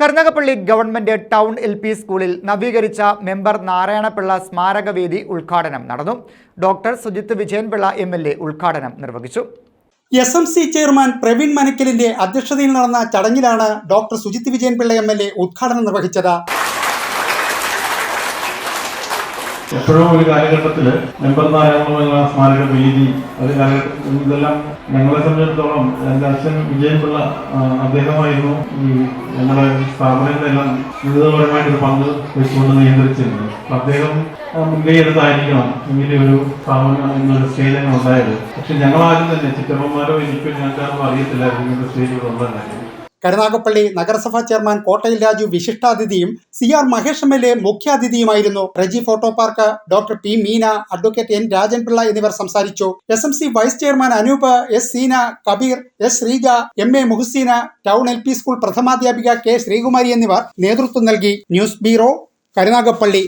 Karunagappally government town L P സ്കൂളിൽ നവീകരിച്ച member Narayanapillai സ്മാരകവേദി ഉദ്ഘാടനം നടന്നു. Doctor Sujith Vijayanpillai M L A ഉദ്ഘാടനം നിർവഹിച്ചു. S M C chairman Praveen മനക്കലിന്റെ അധ്യക്ഷതയിൽ നടന്ന ചടങ്ങിലാണ് doctor Sujith Vijayanpillai M L A ഉദ്ഘാടനം നിർവഹിച്ചത്. എപ്പോഴും ഒരു കാലഘട്ടത്തിൽ മെമ്പർ സ്മാരക വേദി അത് കാലഘട്ടം ഇതെല്ലാം ഞങ്ങളെ സംബന്ധിച്ചിടത്തോളം എന്റെ അച്ഛൻ വിജയൻപിള്ള ആ, അദ്ദേഹമായിരുന്നു ഈ ഞങ്ങളുടെ സ്ഥാപനങ്ങളെല്ലാം വിവിധപരമായിട്ടൊരു പങ്ക് വെച്ചുകൊണ്ട് നിയന്ത്രിച്ചിരുന്നത്. അപ്പൊ അദ്ദേഹം മുൻകൈ എടുത്തായിരിക്കണം ഇങ്ങനെ ഒരു സ്ഥാപനം എന്നൊരു സ്റ്റേജ് അങ്ങനെ ഉണ്ടായത്. പക്ഷെ ഞങ്ങളാരും തന്നെ ചിറ്റമ്മമാരോ എനിക്കോ ഞങ്ങൾക്കാരോ അറിയത്തില്ലായിരുന്നു ഇങ്ങനത്തെ സ്റ്റേജുകൾ ഉള്ള കാര്യം കരുനാഗപ്പള്ളി നഗരസഭാ chairman Kottayil Raju വിശിഷ്ടാതിഥിയും C R Mahesh M L A മുഖ്യാതിഥിയുമായിരുന്നു. Reji photo park doctor P Meena advocate N Rajanpillai എന്നിവർ സംസാരിച്ചു. S M C vice chairman Anoop S Seena Kabeer S Sreeja M A Muhsina town L P school പ്രഥമാധ്യാപിക K Sreekumari എന്നിവർ നേതൃത്വം നൽകി. News bureau Karunagappally.